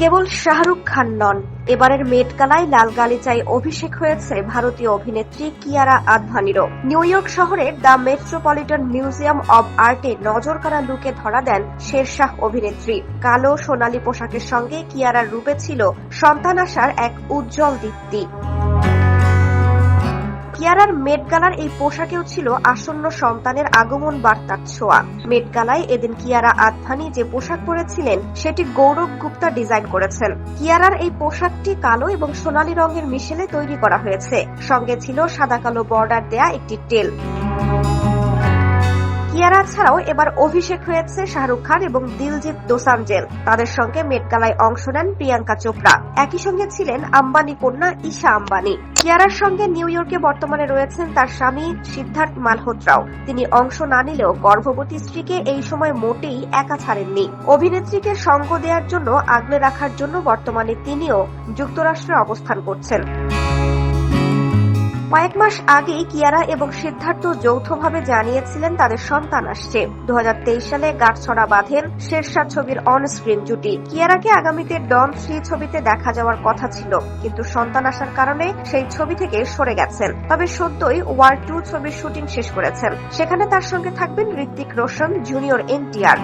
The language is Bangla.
কেবল শাহরুখ খান নন। এবারের মেট কালায় লাল গালিচায় অভিষেক হয়েছে ভারতীয় অভিনেত্রী কিয়ারা আদভানিরও। নিউ ইয়র্ক শহরের দ্য মেট্রোপলিটন মিউজিয়াম অব আর্টে নজর কাড়া লুকে ধরা দেন শেরশাহ অভিনেত্রী। কালো সোনালী পোশাকের সঙ্গে কিয়ারার রূপে ছিল সন্তান আসার এক উজ্জ্বল দীপ্তি। কিয়ারার মেট গালার এই পোশাকেও ছিল আসন্ন সন্তানের আগমন বার্তার ছোঁয়া। মেট গালায় এদিন কিয়ারা আদভানি যে পোশাক পরেছিলেন, সেটি গৌরব গুপ্তা ডিজাইন করেছেন। কিয়ারার এই পোশাকটি কালো এবং সোনালী রঙের মিশেলে তৈরি করা হয়েছে। সঙ্গে ছিল সাদা কালো বর্ডার দেয়া একটি টেল। কিয়ারা ছাড়াও এবার অভিষেক হয়েছে শাহরুখ খান এবং দিলজিৎ দোসাঞ্জেল তাদের সঙ্গে মেটগালায় অংশ নেন প্রিয়াঙ্কা চোপড়া। একই সঙ্গে ছিলেন আম্বানি কন্যা ঈশা আম্বানি। কিয়ারার সঙ্গে নিউ ইয়র্কে বর্তমানে রয়েছেন তার স্বামী সিদ্ধার্থ মালহোত্রাও। তিনি অংশ না নিলেও গর্ভবতী স্ত্রীকে এই সময় মোটেই একা ছাড়েননি। অভিনেত্রীকে সঙ্গ দেওয়ার জন্য আগলে রাখার জন্য বর্তমানে তিনিও যুক্তরাষ্ট্রে অবস্থান করছেন। কয়েক মাস আগেই কিয়ারা এবং সিদ্ধার্থ যৌথভাবে জানিয়েছিলেন তাদের সন্তান আসছে। দু হাজার তেইশ সালে গাঁটছড়া বাঁধেন শেরশাহ ছবির অন স্ক্রিন জুটি। কিয়ারাকে আগামীতে ডন থ্রি ছবিতে দেখা যাওয়ার কথা ছিল, কিন্তু সন্তান আসার কারণে সেই ছবি থেকে সরে গেছেন। তবে সদ্যই ওয়ার টু ছবির শুটিং শেষ করেছেন। সেখানে তার সঙ্গে থাকবেন ঋত্বিক রোশন, জুনিয়র এনটিআর।